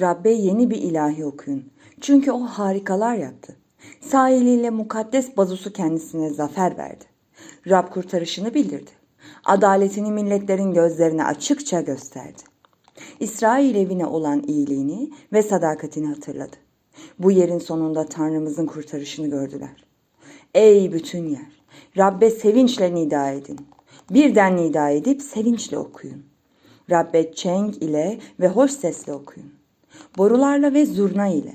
Rabbe yeni bir ilahi okuyun. Çünkü o harikalar yaptı. Sahiliyle mukaddes bazusu kendisine zafer verdi. Rab kurtarışını bildirdi. Adaletini milletlerin gözlerine açıkça gösterdi. İsrail evine olan iyiliğini ve sadakatini hatırladı. Bu yerin sonunda Tanrımızın kurtarışını gördüler. Ey bütün yer! Rabbe sevinçle nida edin. Birden nida edip sevinçle okuyun. Rabbe çeng ile ve hoş sesle okuyun. Borularla ve zurna ile.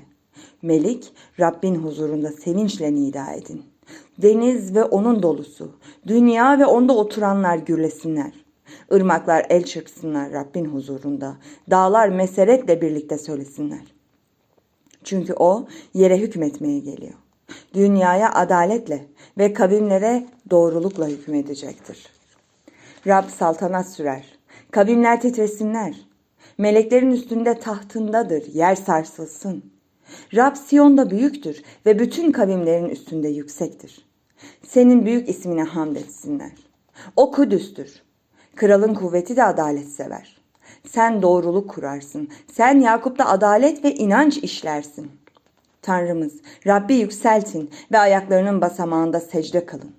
Melik, Rabbin huzurunda sevinçle nida edin. Deniz ve onun dolusu, dünya ve onda oturanlar gürlesinler. Irmaklar el çırpsınlar Rabbin huzurunda. Dağlar meseretle birlikte söylesinler. Çünkü o yere hükmetmeye geliyor. Dünyaya adaletle ve kavimlere doğrulukla hükmedecektir. Rab saltanat sürer. Kavimler titresinler. Meleklerin üstünde tahtındadır. Yer sarsılsın. Rab Siyon'da büyüktür ve bütün kavimlerin üstünde yüksektir. Senin büyük ismine hamd etsinler. O Kudüs'tür. Kralın kuvveti de adalet sever. Sen doğruluk kurarsın. Sen Yakup'ta adalet ve inanç işlersin. Tanrımız, Rabbi yükseltin ve ayaklarının basamağında secde kalın.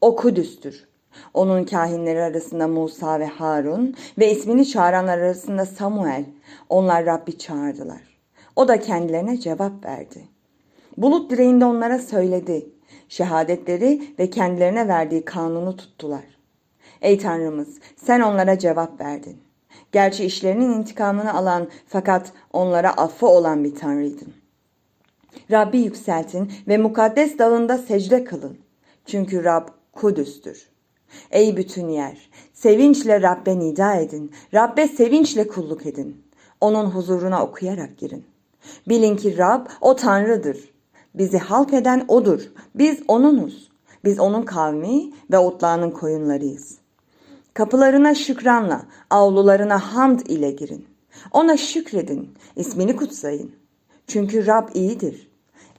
O Kudüs'tür. Onun kahinleri arasında Musa ve Harun ve ismini çağıranlar arasında Samuel. Onlar Rabbi çağırdılar. O da kendilerine cevap verdi. Bulut direğinde onlara söyledi. Şehadetleri ve kendilerine verdiği kanunu tuttular. Ey Tanrımız sen onlara cevap verdin. Gerçi işlerinin intikamını alan fakat onlara affı olan bir Tanrıydın. Rabbi yükseltin ve mukaddes dağında secde kılın. Çünkü Rab Kudüs'tür. Ey bütün yer, sevinçle Rabbe nida edin. Rabbe sevinçle kulluk edin. Onun huzuruna okuyarak girin. Bilin ki Rab o Tanrı'dır. Bizi halk eden O'dur. Biz O'nunuz. Biz O'nun kavmi ve otlağının koyunlarıyız. Kapılarına şükranla, avlularına hamd ile girin. Ona şükredin, ismini kutsayın. Çünkü Rab iyidir.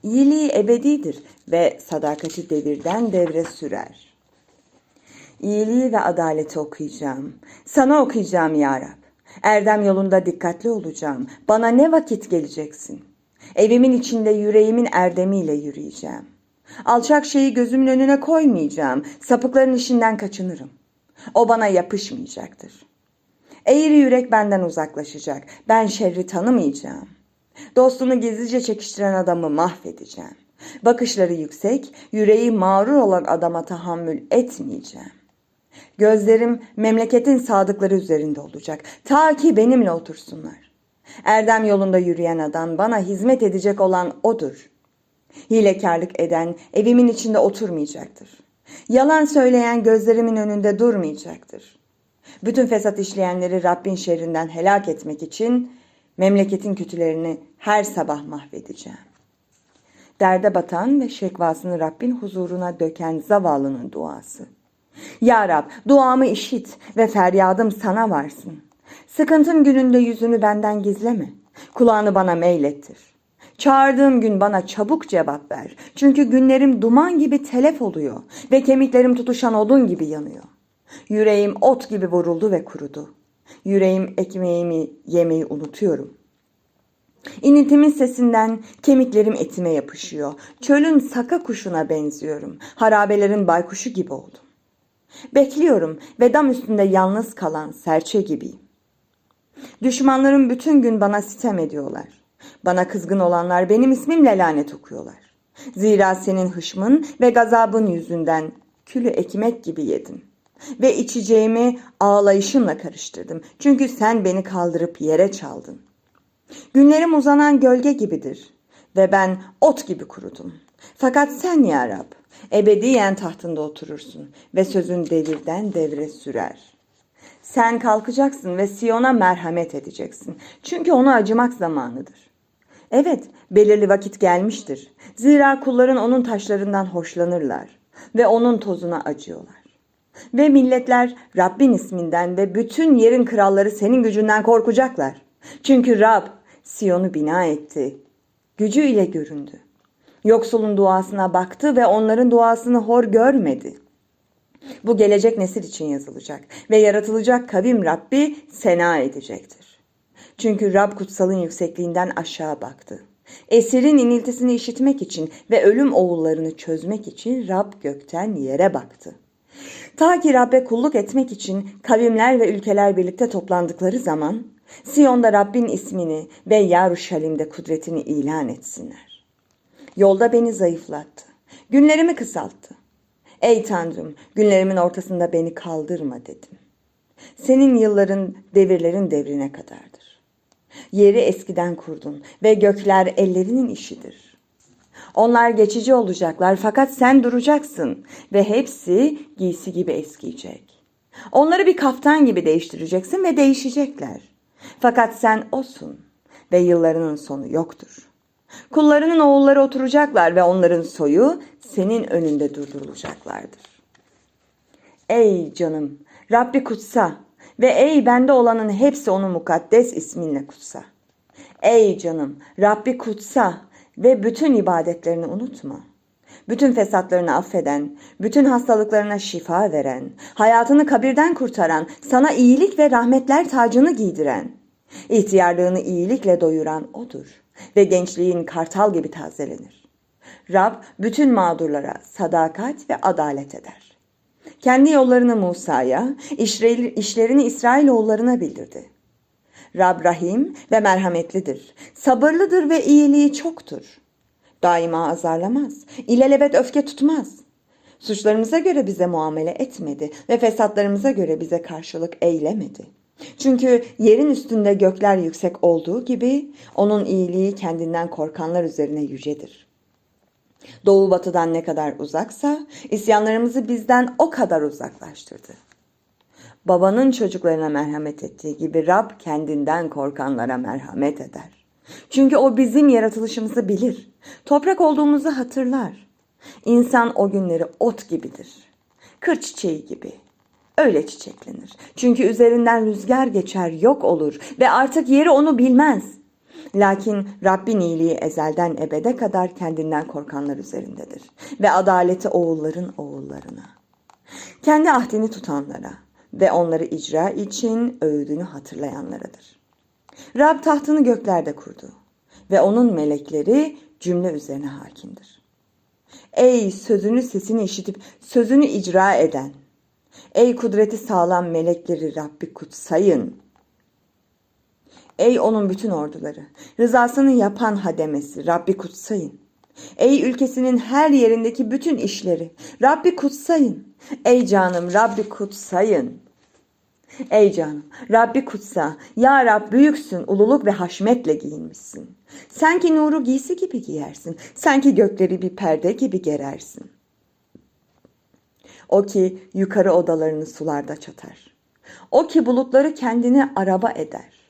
İyiliği ebedidir ve sadakati devirden devre sürer. İyiliği ve adaleti okuyacağım. Sana okuyacağım ya Rab. Erdem yolunda dikkatli olacağım. Bana ne vakit geleceksin? Evimin içinde yüreğimin erdemiyle yürüyeceğim. Alçak şeyi gözümün önüne koymayacağım. Sapıkların işinden kaçınırım. O bana yapışmayacaktır. Eğri yürek benden uzaklaşacak. Ben şerri tanımayacağım. Dostunu gizlice çekiştiren adamı mahvedeceğim. Bakışları yüksek, yüreği mağrur olan adama tahammül etmeyeceğim. Gözlerim memleketin sadıkları üzerinde olacak. Ta ki benimle otursunlar. Erdem yolunda yürüyen adam bana hizmet edecek olan odur. Hilekarlık eden evimin içinde oturmayacaktır. Yalan söyleyen gözlerimin önünde durmayacaktır. Bütün fesat işleyenleri Rabbin şerrinden helak etmek için memleketin kötülerini her sabah mahvedeceğim. Derde batan ve şekvasını Rabbin huzuruna döken zavallının duası. Ya Rab duamı işit ve feryadım sana varsın. Sıkıntım gününde yüzünü benden gizleme. Kulağını bana meylettir. Çağırdığım gün bana çabuk cevap ver. Çünkü günlerim duman gibi telef oluyor ve kemiklerim tutuşan odun gibi yanıyor. Yüreğim ot gibi vuruldu ve kurudu. Yüreğim ekmeğimi yemeyi unutuyorum. İnintimin sesinden kemiklerim etime yapışıyor. Çölün saka kuşuna benziyorum. Harabelerin baykuşu gibi oldum. Bekliyorum ve dam üstünde yalnız kalan serçe gibiyim. Düşmanlarım bütün gün bana sitem ediyorlar. Bana kızgın olanlar benim ismimle lanet okuyorlar. Zira senin hışmın ve gazabın yüzünden külü ekmek gibi yedim. Ve içeceğimi ağlayışımla karıştırdım. Çünkü sen beni kaldırıp yere çaldın. Günlerim uzanan gölge gibidir. Ve ben ot gibi kurudum. Fakat sen ya Rab, ebediyen tahtında oturursun ve sözün devirden devre sürer. Sen kalkacaksın ve Siyon'a merhamet edeceksin. Çünkü ona acımak zamanıdır. Evet, belirli vakit gelmiştir. Zira kulların onun taşlarından hoşlanırlar ve onun tozuna acıyorlar. Ve milletler Rabbin isminden ve bütün yerin kralları senin gücünden korkacaklar. Çünkü Rab Siyon'u bina etti. Gücüyle göründü. Yoksulun duasına baktı ve onların duasını hor görmedi. Bu gelecek nesil için yazılacak ve yaratılacak kavim Rabbi sena edecektir. Çünkü Rab kutsalın yüksekliğinden aşağı baktı. Esirin iniltisini işitmek için ve ölüm oğullarını çözmek için Rab gökten yere baktı. Ta ki Rab'be kulluk etmek için kavimler ve ülkeler birlikte toplandıkları zaman Siyon'da Rabbin ismini ve Yaruşalim'de kudretini ilan etsinler. Yolda beni zayıflattı. Günlerimi kısalttı. Ey Tanrım, günlerimin ortasında beni kaldırma dedim. Senin yılların devirlerin devrine kadardır. Yeri eskiden kurdun ve gökler ellerinin işidir. Onlar geçici olacaklar fakat sen duracaksın ve hepsi giysi gibi eskiyecek. Onları bir kaftan gibi değiştireceksin ve değişecekler. Fakat sen osun ve yıllarının sonu yoktur. Kullarının oğulları oturacaklar ve onların soyu senin önünde durdurulacaklardır. Ey canım, Rabbi kutsa ve ey bende olanın hepsi onun mukaddes isminle kutsa. Ey canım, Rabbi kutsa ve bütün ibadetlerini unutma. Bütün fesatlarını affeden, bütün hastalıklarına şifa veren, hayatını kabirden kurtaran, sana iyilik ve rahmetler tacını giydiren, ihtiyarlığını iyilikle doyuran odur ve gençliğin kartal gibi tazelenir. Rab bütün mağdurlara sadakat ve adalet eder. Kendi yollarını Musa'ya, işlerini İsrailoğullarına bildirdi. Rab rahim ve merhametlidir. Sabırlıdır ve iyiliği çoktur. Daima azarlamaz. İlelebet öfke tutmaz. Suçlarımıza göre bize muamele etmedi ve fesatlarımıza göre bize karşılık eylemedi. Çünkü yerin üstünde gökler yüksek olduğu gibi onun iyiliği kendinden korkanlar üzerine yücedir. Doğu batıdan ne kadar uzaksa isyanlarımızı bizden o kadar uzaklaştırdı. Babanın çocuklarına merhamet ettiği gibi Rab kendinden korkanlara merhamet eder. Çünkü o bizim yaratılışımızı bilir. Toprak olduğumuzu hatırlar. İnsan o günleri ot gibidir. Kır çiçeği gibi. Öyle çiçeklenir. Çünkü üzerinden rüzgar geçer, yok olur ve artık yeri onu bilmez. Lakin Rabbin iyiliği ezelden ebede kadar kendinden korkanlar üzerindedir ve adaleti oğulların oğullarına. Kendi ahdini tutanlara ve onları icra için öğüdünü hatırlayanlaradır. Rab tahtını göklerde kurdu ve onun melekleri cümle üzerine hakimdir. Ey sözünü sesini işitip sözünü icra eden, ey kudreti sağlam melekleri Rabbi kutsayın. Ey onun bütün orduları, rızasını yapan hademesi Rabbi kutsayın. Ey ülkesinin her yerindeki bütün işleri Rabbi kutsayın. Ey canım Rabbi kutsayın. Ey canım Rabbi kutsa. Ya Rab büyüksün ululuk ve haşmetle giyinmişsin. Sen ki nuru giysi gibi giyersin. Sen ki gökleri bir perde gibi gerersin. O ki yukarı odalarını sularda çatar. O ki bulutları kendine araba eder.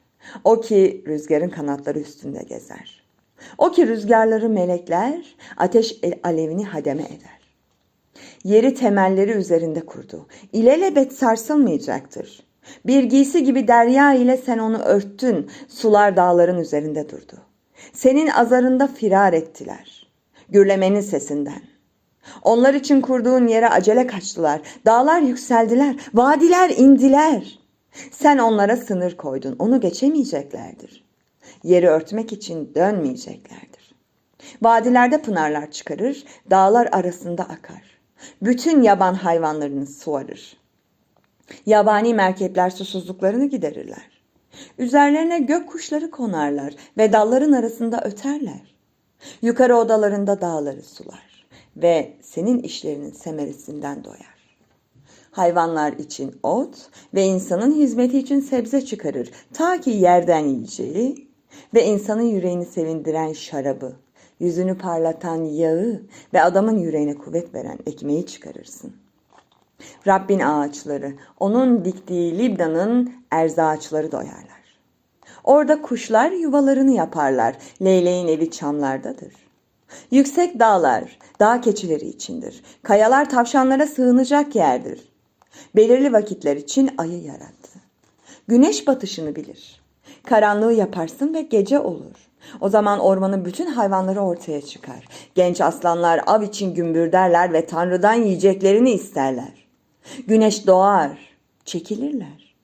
O ki rüzgarın kanatları üstünde gezer. O ki rüzgarları melekler, ateş alevini hademe eder. Yeri temelleri üzerinde kurdu. İlelebet sarsılmayacaktır. Bir giysi gibi derya ile sen onu örttün. Sular dağların üzerinde durdu. Senin azarında firar ettiler. Gürlemenin sesinden. Onlar için kurduğun yere acele kaçtılar. Dağlar yükseldiler. Vadiler indiler. Sen onlara sınır koydun. Onu geçemeyeceklerdir. Yeri örtmek için dönmeyeceklerdir. Vadilerde pınarlar çıkarır, dağlar arasında akar. Bütün yaban hayvanlarını suarır. Yabani merkepler susuzluklarını giderirler. Üzerlerine gök kuşları konarlar ve dalların arasında öterler. Yukarı odalarında dağları sular ve senin işlerinin semeresinden doyar. Hayvanlar için ot ve insanın hizmeti için sebze çıkarır. Ta ki yerden yiyeceği ve insanın yüreğini sevindiren şarabı, yüzünü parlatan yağı ve adamın yüreğine kuvvet veren ekmeği çıkarırsın. Rabbin ağaçları, onun diktiği Libna'nın erz ağaçları doyarlar. Orada kuşlar yuvalarını yaparlar. Leyleğin evi çamlardadır. Yüksek dağlar, dağ keçileri içindir. Kayalar tavşanlara sığınacak yerdir. Belirli vakitler için ayı yarattı. Güneş batışını bilir. Karanlığı yaparsın ve gece olur. O zaman ormanın bütün hayvanları ortaya çıkar. Genç aslanlar av için gümbürderler ve Tanrı'dan yiyeceklerini isterler. Güneş doğar, çekilirler.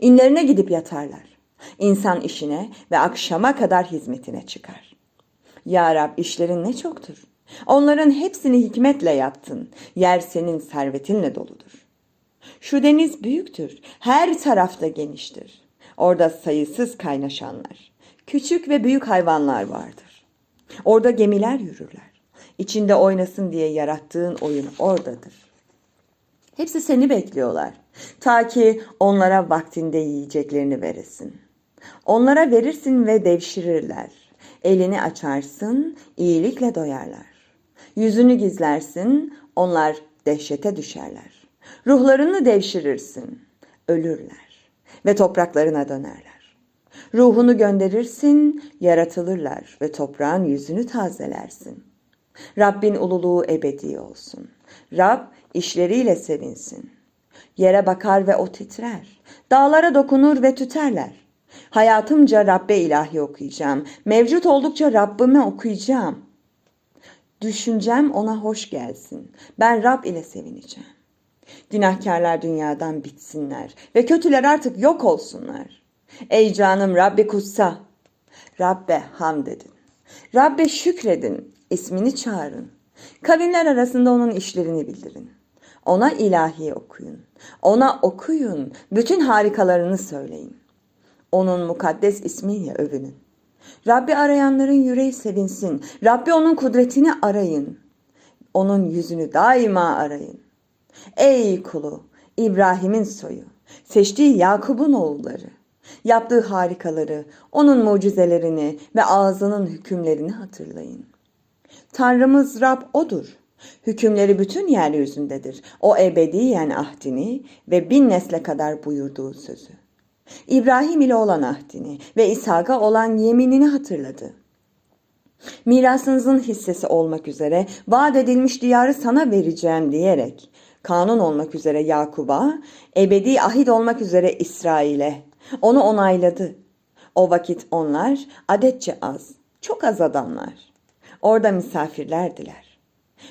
İnlerine gidip yatarlar. İnsan işine ve akşama kadar hizmetine çıkar. Ya Rab işlerin ne çoktur. Onların hepsini hikmetle yaptın. Yer senin servetinle doludur. Şu deniz büyüktür. Her tarafta geniştir. Orada sayısız kaynaşanlar. Küçük ve büyük hayvanlar vardır. Orada gemiler yürürler. İçinde oynasın diye yarattığın oyun oradadır. Hepsi seni bekliyorlar. Ta ki onlara vaktinde yiyeceklerini veresin. Onlara verirsin ve devşirirler. Elini açarsın, iyilikle doyarlar. Yüzünü gizlersin, onlar dehşete düşerler. Ruhlarını devşirirsin, ölürler ve topraklarına dönerler. Ruhunu gönderirsin, yaratılırlar ve toprağın yüzünü tazelersin. Rabbin ululuğu ebedi olsun. Rab işleriyle sevinsin. Yere bakar ve o titrer. Dağlara dokunur ve tüterler. Hayatımca Rabbe ilahi okuyacağım. Mevcut oldukça Rabbime okuyacağım. Düşüncem ona hoş gelsin. Ben Rab ile sevineceğim. Günahkarlar dünyadan bitsinler ve kötüler artık yok olsunlar. Ey canım Rabbi kutsa. Rabbe hamd edin. Rabbe şükredin. ismini çağırın. Kavimler arasında onun işlerini bildirin. Ona ilahi okuyun. Ona okuyun. Bütün harikalarını söyleyin. Onun mukaddes ismiyle övünün. Rabbi arayanların yüreği sevinsin. Rabbi onun kudretini arayın. Onun yüzünü daima arayın. Ey kulu, İbrahim'in soyu, seçtiği Yakup'un oğulları, yaptığı harikaları, onun mucizelerini ve ağzının hükümlerini hatırlayın. Tanrımız Rab odur. Hükümleri bütün yeryüzündedir. O ebediyen ahdini ve bin nesle kadar buyurduğu sözü. İbrahim ile olan ahdini ve İshak'a olan yeminini hatırladı. Mirasınızın hissesi olmak üzere vaat edilmiş diyarı sana vereceğim diyerek kanun olmak üzere Yakub'a, ebedi ahit olmak üzere İsrail'e onu onayladı. O vakit onlar adetçe az, çok az adamlar. Orada misafirlerdiler.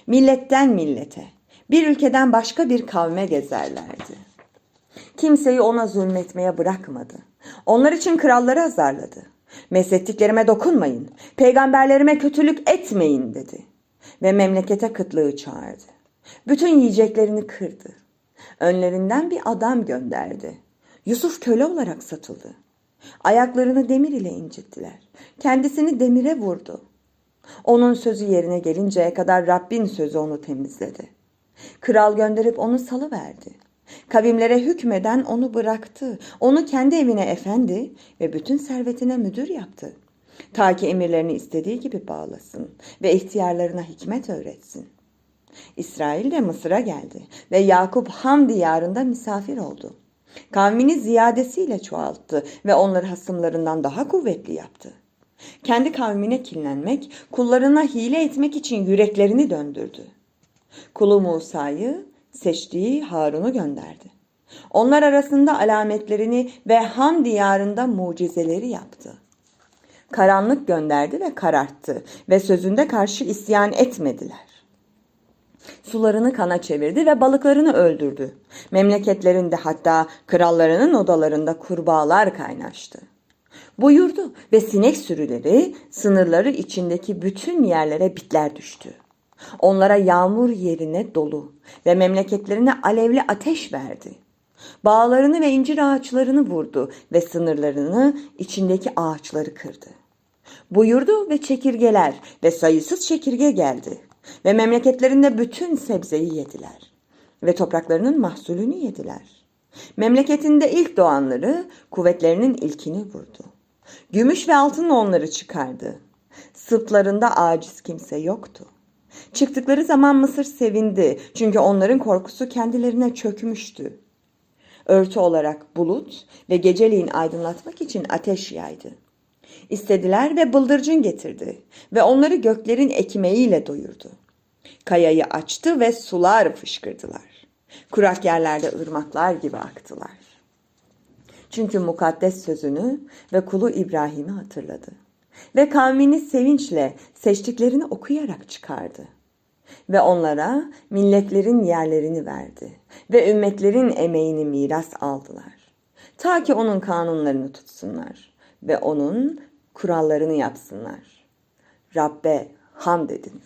Milletten millete, bir ülkeden başka bir kavme gezerlerdi. Kimseyi ona zulmetmeye bırakmadı. Onlar için kralları azarladı. Meslettiklerime dokunmayın, peygamberlerime kötülük etmeyin dedi. Ve memlekete kıtlığı çağırdı. Bütün yiyeceklerini kırdı. Önlerinden bir adam gönderdi. Yusuf köle olarak satıldı. Ayaklarını demir ile incittiler. Kendisini demire vurdu. Onun sözü yerine gelinceye kadar Rabbin sözü onu temizledi. Kral gönderip onu salıverdi. Kavimlere hükmeden onu bıraktı. Onu kendi evine efendi ve bütün servetine müdür yaptı. Ta ki emirlerini istediği gibi bağlasın ve ihtiyarlarına hikmet öğretsin. İsrail de Mısır'a geldi ve Yakup Ham diyarında misafir oldu. Kavmini ziyadesiyle çoğalttı ve onları hasımlarından daha kuvvetli yaptı. Kendi kavmine kinlenmek, kullarına hile etmek için yüreklerini döndürdü. Kulu Musa'yı seçtiği Harun'u gönderdi. Onlar arasında alametlerini ve Ham diyarında mucizeleri yaptı. Karanlık gönderdi ve kararttı ve sözünde karşı isyan etmediler. Sularını kana çevirdi ve balıklarını öldürdü. Memleketlerinde hatta krallarının odalarında kurbağalar kaynaştı. Buyurdu ve sinek sürüleri sınırları içindeki bütün yerlere bitler düştü. Onlara yağmur yerine dolu ve memleketlerine alevli ateş verdi. Bağlarını ve incir ağaçlarını vurdu ve sınırlarını içindeki ağaçları kırdı. Buyurdu ve çekirgeler ve sayısız çekirge geldi. Ve memleketlerinde bütün sebzeyi yediler. Ve topraklarının mahsulünü yediler. Memleketinde ilk doğanları kuvvetlerinin ilkini vurdu. Gümüş ve altın onları çıkardı. Sırtlarında aciz kimse yoktu. Çıktıkları zaman Mısır sevindi çünkü onların korkusu kendilerine çökmüştü. Örtü olarak bulut ve geceliğin aydınlatmak için ateş yaydı. İstediler ve bıldırcın getirdi ve onları göklerin ekmeğiyle doyurdu. Kayayı açtı ve sular fışkırdılar. Kurak yerlerde ırmaklar gibi aktılar. Çünkü mukaddes sözünü ve kulu İbrahim'i hatırladı. Ve kavmini sevinçle seçtiklerini okuyarak çıkardı. Ve onlara milletlerin yerlerini verdi ve ümmetlerin emeğini miras aldılar. Ta ki onun kanunlarını tutsunlar ve onun kurallarını yapsınlar. Rabbe hamd edin.